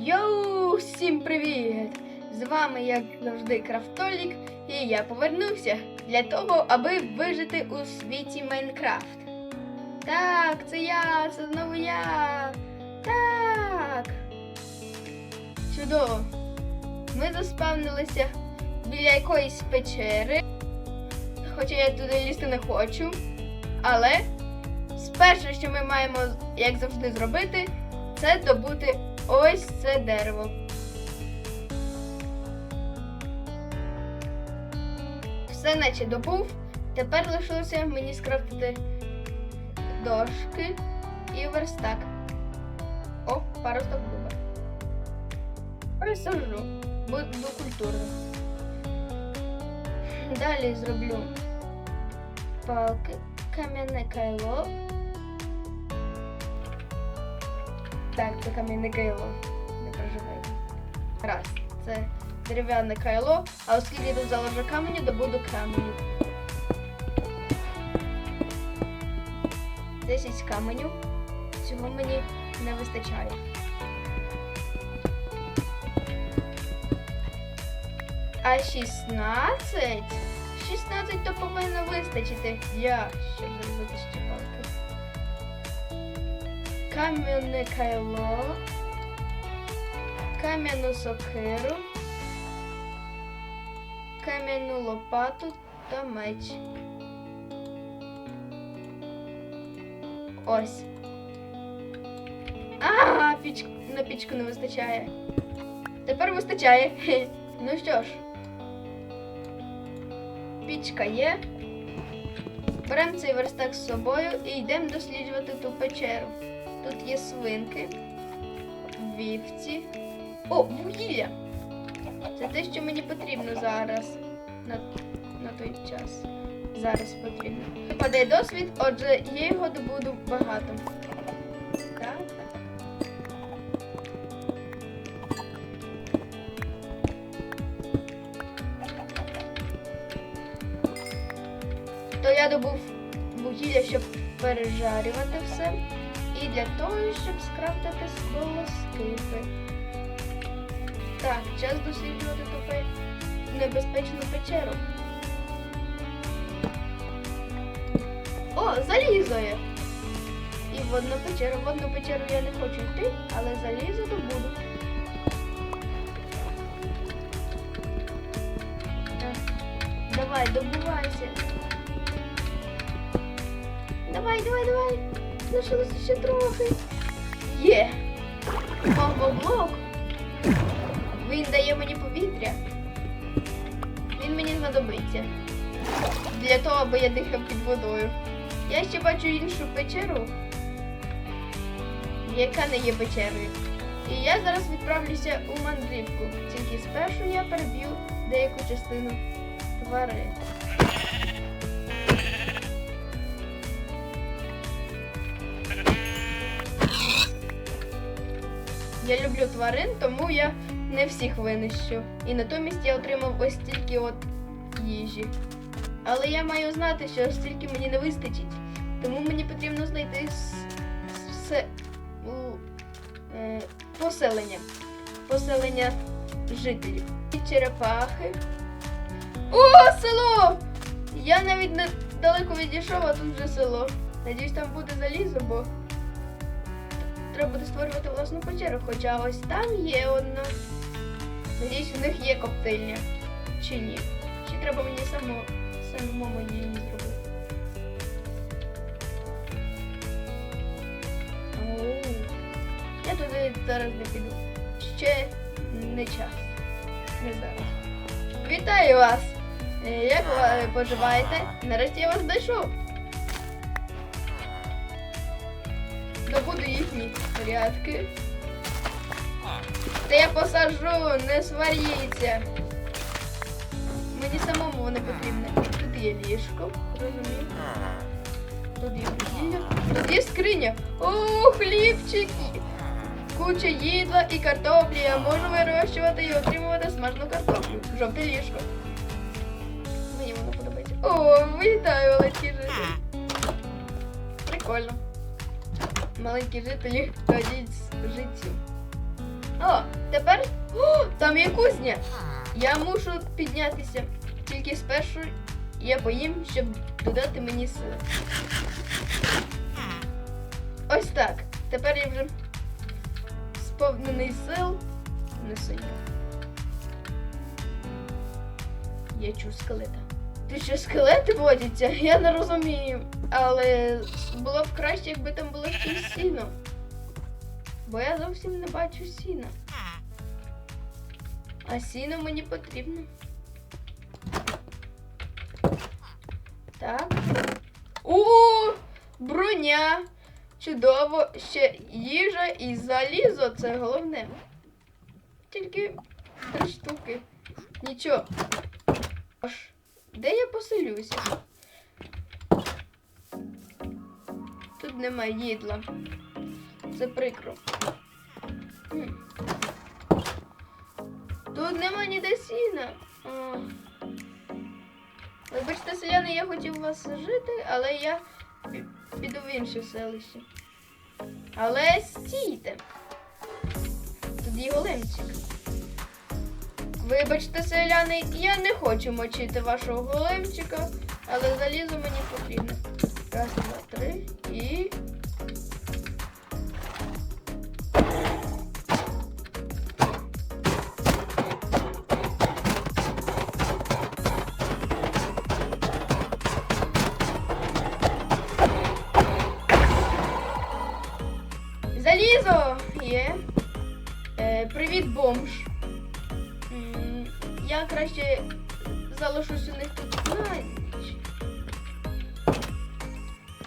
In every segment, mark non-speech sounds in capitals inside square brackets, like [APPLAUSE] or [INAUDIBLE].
Йоу, всім привіт! З вами, як завжди, Крафтолік, і я повернувся для того, аби вижити у світі Майнкрафт. Так, це я, це знову я. Так. Чудово. Ми заспавнилися біля якоїсь печери. Хоча я туди лізти не хочу. Але спершу, що ми маємо, як завжди, зробити, це добути ось це дерево. Все наче добув. Тепер лишилося мені скрафтити дошки і верстак. О, паросток дуба. Присаджу. Буду культурно. Далі зроблю палки, кам'яне кайло. Так, це кам'яне кайло. Не переживайте. Раз. Це дерев'яне кайло, а оскільки тут заложу каменю, добуду каменю. 10 каменю. Цього мені не вистачає. А 16? 16 то повинно вистачити. Я щоб зробити ще. Кам'яне кайло. Кам'яну сокиру. Кам'яну лопату та меч. Ось. А, піч... на пічку не вистачає. Тепер вистачає. [LAUGHS] Ну що ж. Пічка є. Беремо цей верстак з собою і йдемо досліджувати ту печеру. Тут є свинки, вівці. О, вугілля! Це те, що мені потрібно зараз. На, на той час. Зараз потрібно. Падає досвід, отже, я його добуду багато. Так. То я добув вугілля, щоб пережарювати все. Для того, щоб скрафтити сколоскипи. Так, час досліджувати ту пе- небезпечну печеру. О, залізо є! І. В водну печеру я не хочу йти, але залізо добуду. Давай, добувайся. Давай, давай, давай. Залишилося ще трохи. Є. Мамоблок. Він дає мені повітря. Він мені знадобиться. Для того, аби я дихав під водою. Я ще бачу іншу печеру, яка не є печерою. І я зараз відправлюся у мандрівку. Тільки спершу я переб'ю деяку частину тварин. Я люблю тварин, тому я не всіх винищу. І натомість я отримав ось стільки от їжі. Але я маю знати, що стільки мені не вистачить. Тому мені потрібно знайти с- с- у, е, поселення. Поселення жителів. І черепахи. О, село! Я навіть не далеко відійшов, а тут вже село. Надіюсь, там буде залізо, бо треба буде створювати власну печеру, хоча ось там є одна. Надіюсь, у них є коптильня. Чи ні? Чи треба мені само, самому її зробити? Оу. Я туди зараз не піду. Ще не час. Не зараз. Вітаю вас! Е, Як ви поживаєте? Нарешті я вас знайшов. Порядки. Та я посажу, не сваріться. Мені самому вони потрібні. Тут є ліжко, розумію. Тут є вугілля. Тут є скриня. О, хлібчики! Куча їдла і картоплі. Я можу вирощувати і отримувати смажну картоплю. Жовте ліжко. Мені воно подобається. О, вітаю, жителі. Прикольно. Маленькі жителі радіють життю. О, тепер. О, там є кузня! Я мушу піднятися. Тільки спершу я поїм, щоб додати мені сили. Ось так. Тепер я вже сповнений сил. Не. Я чую скелета. Ти що скелети водяться? Я не розумію. Але було б краще, якби там було щось сіно. Бо я зовсім не бачу сіна. А сіно мені потрібно. Так. О, броня! Чудово! Ще їжа і залізо це головне. Тільки три штуки. Нічого. Де я поселюся? Тут немає їдла. Це прикро. Тут нема ніде сіна. Вибачте, селяни, я хотів у вас жити, але я піду в інше селище. Але стійте. Тут є големчик. Вибачте, селяни, я не хочу мочити вашого големчика, але залізо мені потрібно. Раз, два, три і.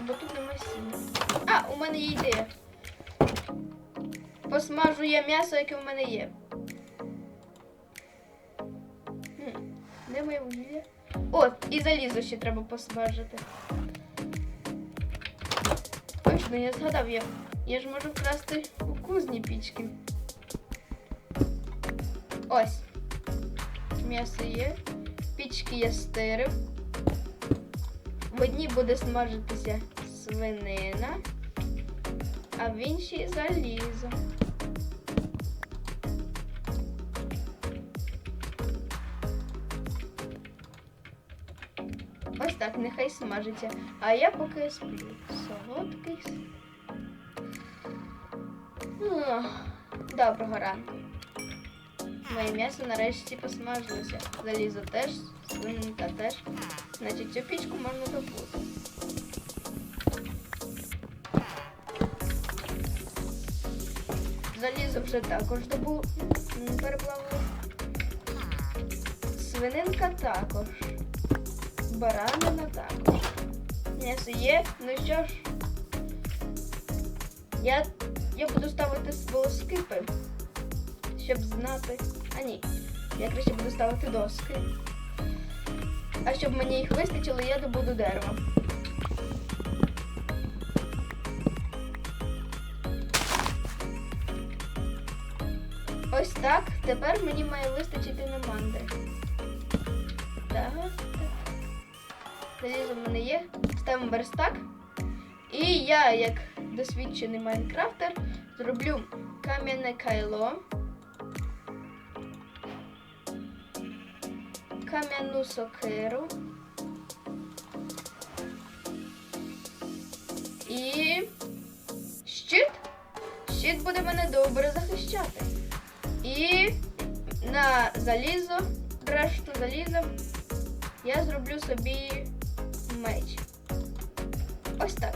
Бо тут нема сіна. А, у мене є ідея. Посмажу я м'ясо, яке в мене є. Хм, Де моє вугілля? О, і залізо ще треба посмажити. Точно, я згадав, я, я ж можу вкрасти у кузні пічки. Ось. М'ясо є. Пічки я стирив. В одній буде смажитися свинина, а в іншій залізо. Ось так, нехай смажиться. А я поки сплю. Солодкий. сон. Доброго ранку. Моє м'ясо нарешті посмажилося. Залізо теж, свининка теж. Значить, цю пічку можна добути. Залізо вже також добу м, переплавили. Свининка також. Баранина також. М'ясо є. Ну що ж, я, я буду ставити волоскипи, щоб знати. А ні, я краще буду ставити доски. А щоб мені їх вистачило, я добуду дерево. Ось так. Тепер мені має вистачити на манди. Так, так. Залізо в мене є. Ставимо верстак. І я, як досвідчений майнкрафтер, зроблю кам'яне кайло. Кам'яну сокиру. І щит. Щит буде мене добре захищати. І на залізо, решту заліза, я зроблю собі меч. Ось так.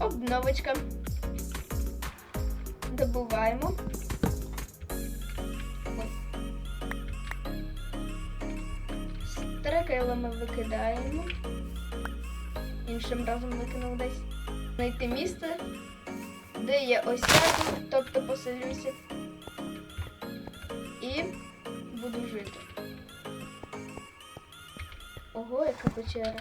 Обновочка. Добуваємо. Ми викидаємо. Іншим разом викинув десь. Знайти місце, де я осяду, тобто поселюся. І буду жити. Ого, яка печера.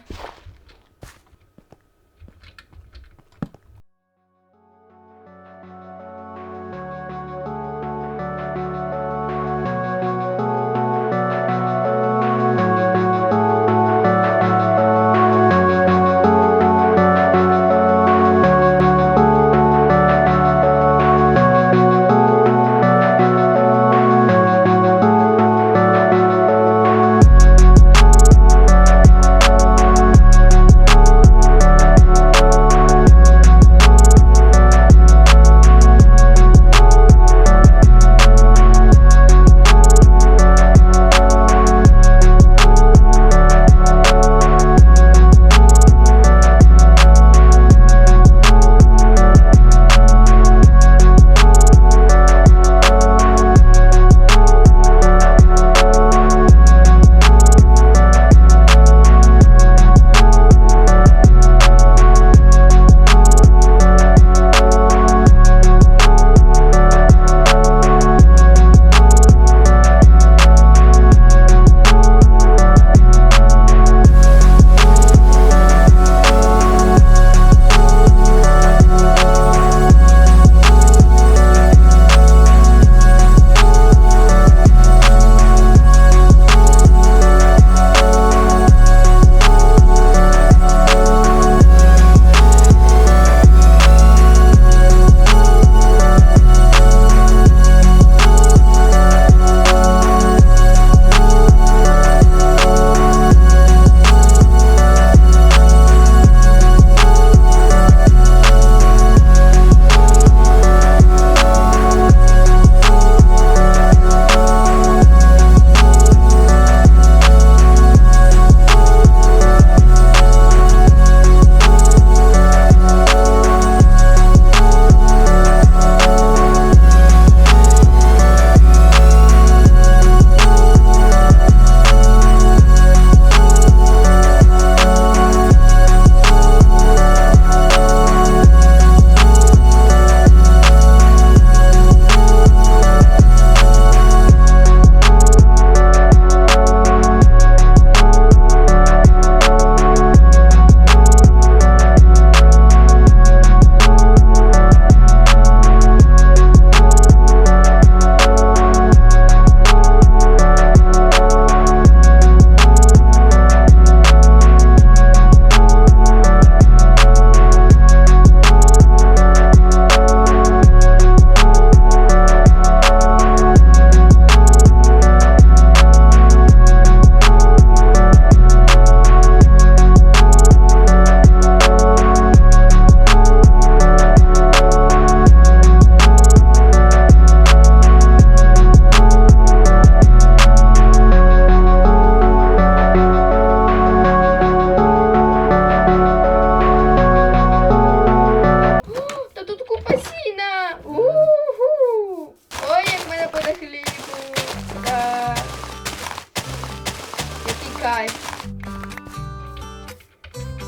кайф.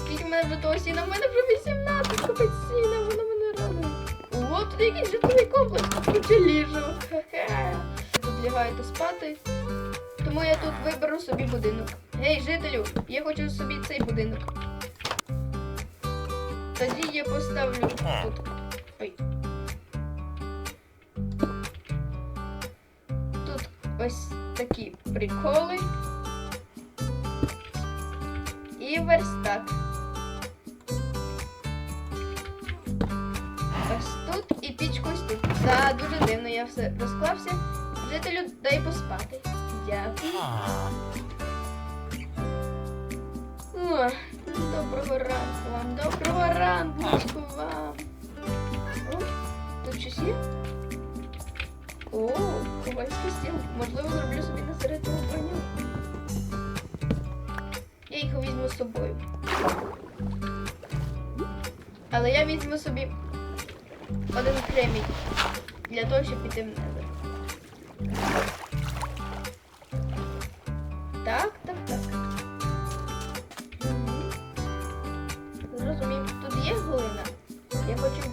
Скільки в мене вже того сіна? В мене вже 18 купить сіна, воно мене радує. О, тут якийсь житловий комплекс, тут ще ліжо. Тут лягаєте спати. Тому я тут виберу собі будинок. Гей, жителю, я хочу собі цей будинок. Тоді я поставлю тут. Верстак. Ось тут і пічку ось тут. Так, дуже дивно, я все розклався. Жителю дай поспати. Дякую. О, доброго ранку вам, доброго ранку вам. О, тут щось є? О, ковальський стіл. Можливо, зроблю собі на середину броню. Я їх візьму з собою. Але я візьму собі один кремінь для того, щоб піти в небо. Так, так, так. Зрозумів, тут є глина. Я хочу.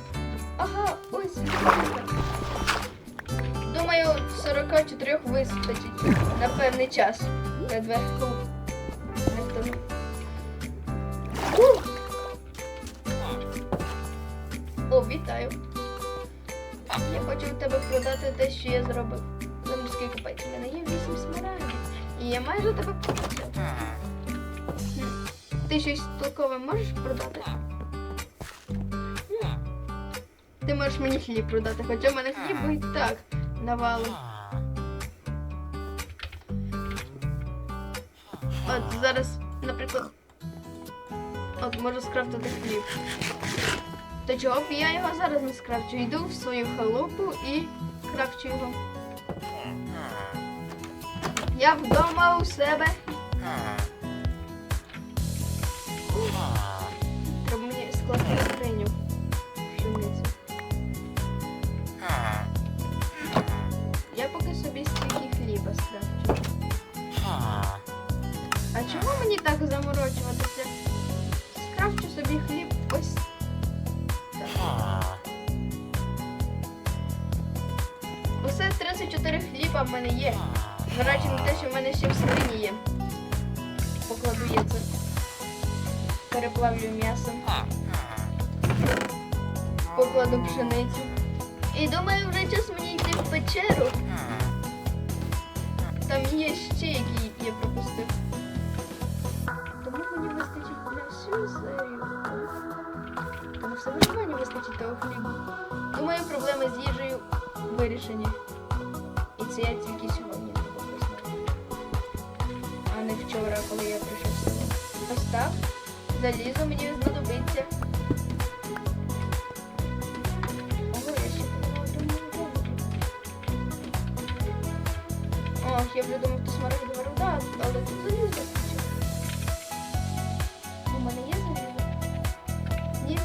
Ага, ось глина. Думаю, 44 вистачить на певний час. Над верхом. Що я зробив. За морський купець. У мене є 8 смарагдів. І я майже тебе продав. Ти щось толкове можеш продати? Ти можеш мені хліб продати, хоча в мене хлібу і так навалом. От зараз, наприклад, от можу скрафтити хліб. То чого б я його зараз не скрафчу? Йду в свою халупу і крафчу його. Я вдома у себе. Треба мені скласти скриню. Я поки собі стільки хліба скрафчу. А чому мені так заморочуватися? Скрафчу собі хліб 34 хліба в мене є. Зважаючи на те, що в мене ще в скрині є. Покладу я це. Переплавлю м'ясо. Покладу пшеницю. І думаю, вже час мені йти в печеру. Там є ще які я пропустив. Тому мені вистачить на всю серію. Тому все виживання вистачить того хліба. Думаю, проблеми з їжею вирішені. Це я тільки сьогодні пропустив. А не вчора, коли я прийшов в село. Ось так. Залізо мені знадобиться. Ого, я вже думав, то смарагдова руда, але тут залізо. У мене є залізо? Ні?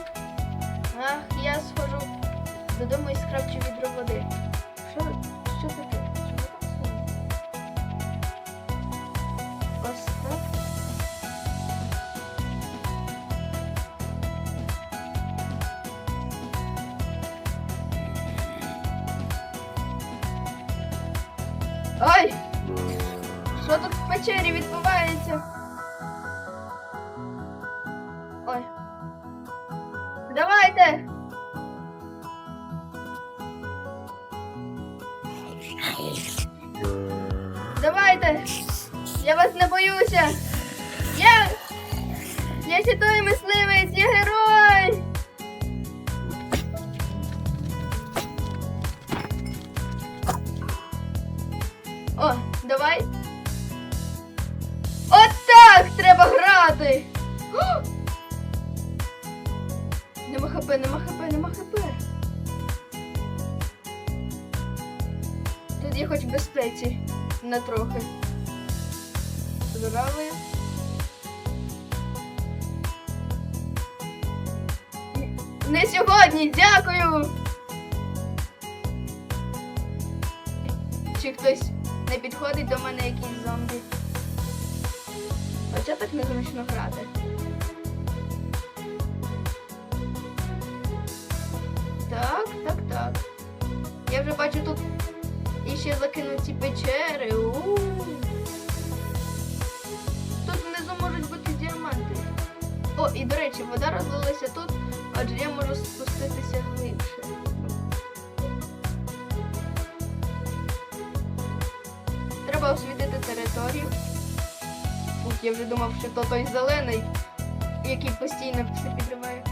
Ах, я схожу додому і скрапчу відро води. Давайте! Давайте! Я вас не боюся! Я! Я святой мисливець, я герой! На трохи. Здоровий. Не сьогодні, дякую. Чи хтось не підходить до мене якийсь зомбі? Хоча так незручно грати. Так, так, так. Я вже бачу тут іще закинуті печери. Тут внизу можуть бути діаманти. О, і до речі, вода розлилася тут, адже я можу спуститися глибше. Треба освітити територію. Ух, я вже думав, що то той зелений, який постійно підриває.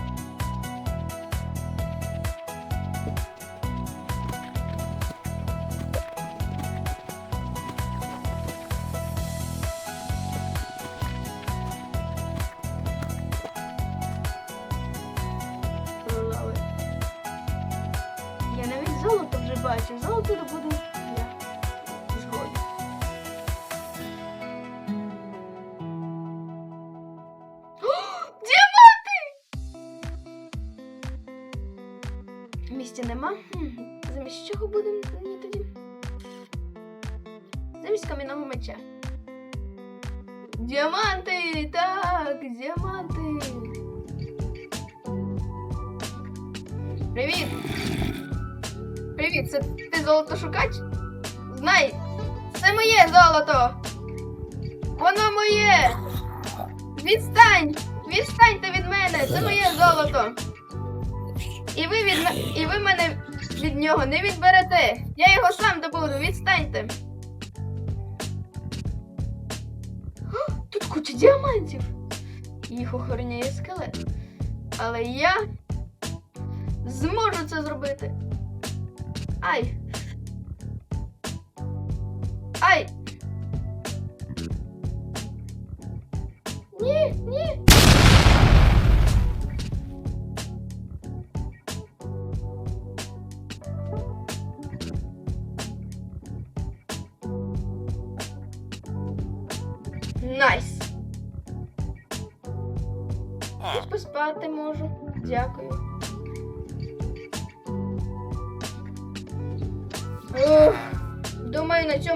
Хм, Замість чого буде мені тоді? Замість кам'яного меча. Діаманти! Так, діаманти! Привіт! Привіт, це ти золотошукач? Знай, це моє золото! Воно моє! Відстань! Відстаньте від мене! Це моє золото! І ви від і ви мене від нього не відберете! Я його сам добуду, відстаньте! О, Тут куча діамантів! Їх охороняє скелет. Але я зможу це зробити. Ай!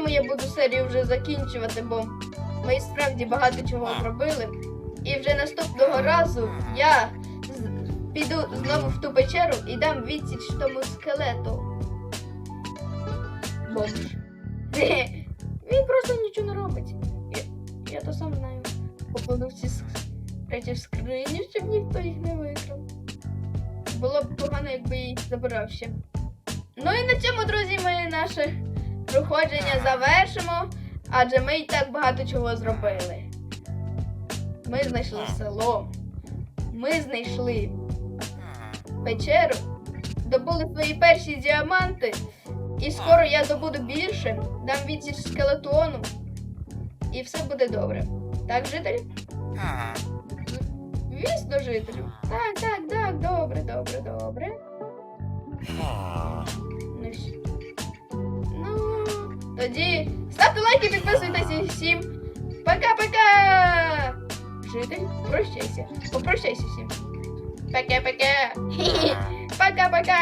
Цьому я буду серію вже закінчувати, бо ми справді багато чого зробили. І вже наступного разу я піду знову в ту печеру і дам відсіч тому скелету. Бомж. [LAUGHS] Він просто нічого не робить. Я, я то сам знаю. Покладу всі с- речі в скриню, щоб ніхто їх не викрав. Було б погано, якби їх забирав ще. Ну і на цьому, друзі, ми наше проходження завершимо, адже ми і так багато чого зробили. Ми знайшли село, ми знайшли печеру, добули свої перші діаманти, і скоро я добуду більше, дам відсіч скелетону, і все буде добре. Так, жителі? Звісно, жителю. Так, так, так, добре, добре, добре. Тоді ставте лайки, підписуйтесь всім. Пока-пока! Житель, прощайся. Попрощайся всім. Пока-пока. [LAUGHS] Пока-пока.